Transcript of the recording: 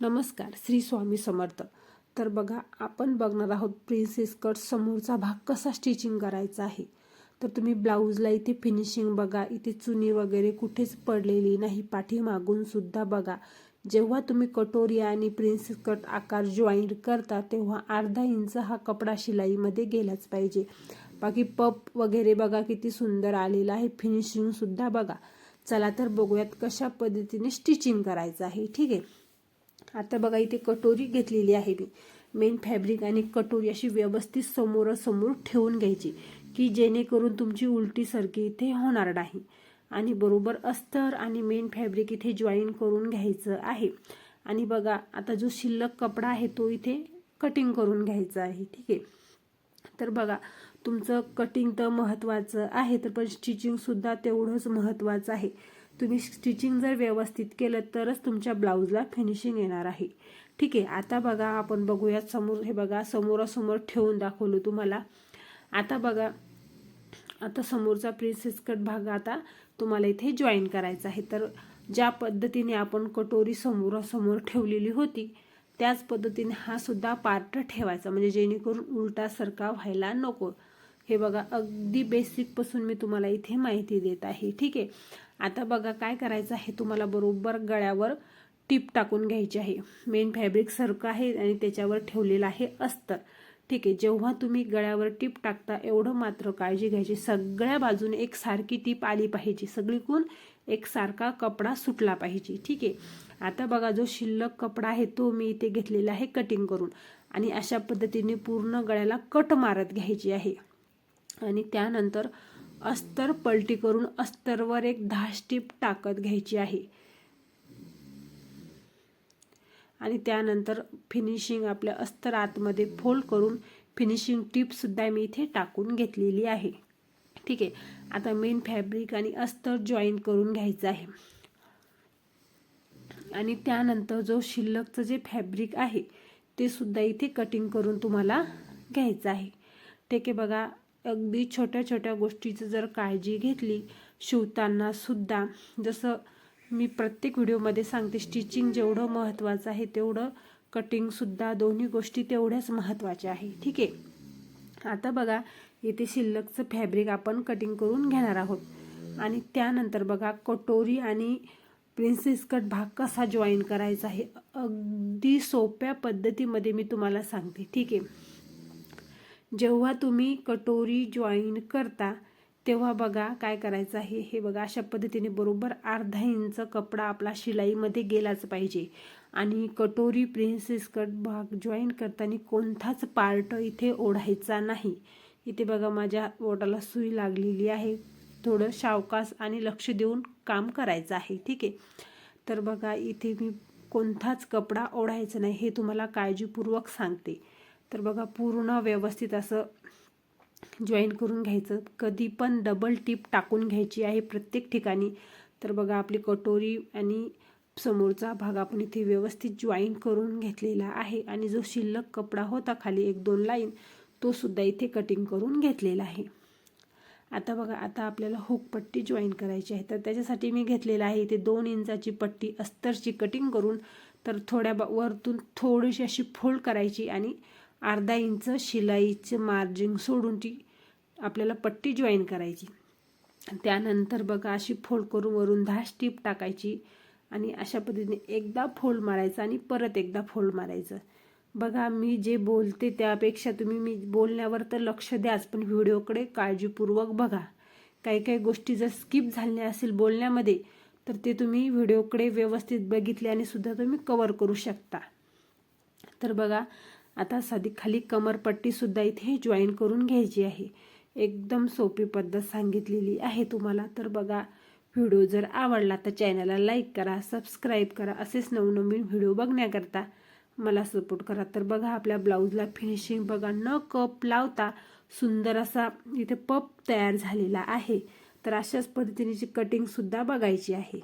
नमस्कार श्री स्वामी समर्थ. तर बघा आपण बघणार आहोत प्रिन्सेस कट समोरचा भाग कसा स्टिचिंग करायचा आहे. तर तुम्ही ब्लाऊजला इथे फिनिशिंग बघा इथे चुनी वगैरे कुठेच पडलेली नाही पाठीमागून सुद्धा बघा. जेव्हा तुम्ही कटोरी आणि प्रिन्सेस कट आकार जॉईंट करता तेव्हा अर्धा इंच हा कपडा शिलाईमध्ये गेलाच पाहिजे. बाकी पप वगैरे बघा किती सुंदर आलेला आहे फिनिशिंग सुद्धा बघा. चला तर बघूयात कशा पद्धतीने स्टिचिंग करायचं आहे ठीक आहे? आता बघा इथे कटोरी घेतलेली आहे मी. मेन फॅब्रिक आणि कटोरी अशी व्यवस्थित समोरासमोर ठेवून घ्यायची की जेणेकरून तुमची उलटी सरकी इथे होणार नाही. आणि बरोबर अस्तर आणि मेन फॅब्रिक इथे जॉईन करून घ्यायचं आहे. आणि बघा आता जो शिल्लक कपडा आहे तो इथे कटिंग करून घ्यायचा आहे ठीक आहे? तर बघा तुमचं कटिंग तर महत्त्वाचं आहे तर पण स्टिचिंगसुद्धा तेवढंच महत्त्वाचं आहे. तुम्ही स्टिचिंग जर व्यवस्थित केलं तरच तुमच्या ब्लाऊजला फिनिशिंग येणार आहे. ठीक आहे आता बघा आपण बघूयात समोर हे बघा समोरासमोर ठेवून दाखवलं तुम्हाला. आता बघा आता समोरचा प्रिन्सेस कट भाग आता तुम्हाला इथे जॉईन करायचा आहे. तर ज्या पद्धतीने आपण कटोरी समोरासमोर ठेवलेली होती त्याच पद्धतीने हा सुद्धा पार्ट ठेवायचा. म्हणजे जेणेकरून उलटा सरका व्हायला नको. हे बघा अगदी बेसिकपासून मी तुम्हाला इथे माहिती देत आहे. ठीक आहे. आता बघा काय करायचं आहे तुम्हाला बरोबर गळ्यावर टीप टाकून घ्यायची आहे. मेन फॅब्रिक सारखं आहे आणि त्याच्यावर ठेवलेलं आहे अस्तर. ठीक आहे जेव्हा तुम्ही गळ्यावर टीप टाकता एवढं मात्र काळजी घ्यायची. सगळ्या बाजूने एक सारखी टीप आली पाहिजे. सगळीकून एक सारखा कपडा सुटला पाहिजे. ठीक आहे आता बघा जो शिल्लक कपडा आहे तो मी इथे घेतलेला आहे कटिंग करून. आणि अशा पद्धतीने पूर्ण गळ्याला कट मारत घ्यायची आहे. आणि त्यानंतर अस्तर पलटी करून अस्तरवर एक दहा स्टिप टाकत घ्यायची आहे. आणि त्यानंतर फिनिशिंग आपल्या अस्तर आतमध्ये फोल्ड करून फिनिशिंग टिपसुद्धा मी इथे टाकून घेतलेली आहे. ठीक आहे. आता मेन फॅब्रिक आणि अस्तर जॉईन करून घ्यायचं आहे. आणि त्यानंतर जो शिल्लकचं जे फॅब्रिक आहे ते सुद्धा इथे कटिंग करून तुम्हाला घ्यायचं आहे. ठीक आहे बघा. अगदी छोट्या छोट्या गोष्टीचं जर काळजी घेतली शिवताना सुद्धा जसं मी प्रत्येक व्हिडिओमध्ये सांगते स्टिचिंग जेवढं महत्त्वाचं आहे तेवढं कटिंगसुद्धा दोन्ही गोष्टी तेवढ्याच महत्त्वाच्या आहे. ठीक आहे? आता बघा येथे शिल्लकचं फॅब्रिक आपण कटिंग करून घेणार आहोत. आणि त्यानंतर बघा कटोरी आणि प्रिन्सेस कट भाग कसा जॉईन करायचा आहे अगदी सोप्या पद्धतीमध्ये मी तुम्हाला सांगते. ठीक आहे? जेव्हा तुम्ही कटोरी जॉईन करता तेव्हा बघा काय करायचं आहे. हे बघा अशा पद्धतीने बरोबर अर्धा इंच कपडा आपला शिलाईमध्ये गेलाच पाहिजे. आणि कटोरी प्रिन्सेस कट भाग जॉईन करताना कोणताच पार्ट इथे ओढायचा नाही. इथे बघा माझ्या बोटाला सुई लागलेली आहे. थोडं सावकास आणि लक्ष देऊन काम करायचं आहे. ठीक आहे? तर बघा इथे मी कोणताच कपडा ओढायचा नाही. हे तुम्हाला काळजीपूर्वक सांगते. तर बघा पूर्ण व्यवस्थित असं जॉईन करून घ्यायचं. कधी पण डबल टीप टाकून घ्यायची आहे प्रत्येक ठिकाणी. तर बघा आपली कटोरी आणि समोरचा भाग आपण इथे व्यवस्थित जॉईन करून घेतलेला आहे. आणि जो शिल्लक कपडा होता खाली एक दोन लाईन तो सुद्धा इथे कटिंग करून घेतलेला आहे. आता बघा आता आपल्याला हुक पट्टी जॉईन करायची आहे. तर त्याच्यासाठी मी घेतलेला आहे इथे दोन इंचाची पट्टी अस्तरची कटिंग करून. तर थोड्या वरतून थोडीशी अशी फोल्ड करायची आणि अर्धा इंच शिलाईचं मार्जिन सोडून ती आपल्याला पट्टी जॉईन करायची. त्यानंतर बघा अशी फोल्ड करून वरून दहा स्टीप टाकायची आणि अशा पद्धतीने एकदा फोल्ड मारायचं आणि परत एकदा फोल्ड मारायचं. बघा मी जे बोलते त्यापेक्षा तुम्ही मी बोलण्यावर तर लक्ष द्याच पण व्हिडिओकडे काळजीपूर्वक बघा. काही काही गोष्टी जर स्किप झाल्या असेल बोलण्यामध्ये तर ते तुम्ही व्हिडिओकडे व्यवस्थित बघितले आणि सुद्धा तुम्ही कवर करू शकता. तर बघा आता साधी खाली कमरपट्टीसुद्धा इथे जॉईन करून घ्यायची आहे. एकदम सोपी पद्धत सांगितलेली आहे तुम्हाला. तर बघा व्हिडिओ जर आवडला तर चॅनलला लाईक करा सबस्क्राईब करा. असेच नवनवीन व्हिडिओ बघण्याकरता मला सपोर्ट करा. तर बघा आपल्या ब्लाऊजला फिनिशिंग बघा. न कप लावता सुंदर असा इथे पप तयार झालेला आहे. तर अशाच पद्धतीने कटिंगसुद्धा बघायची आहे.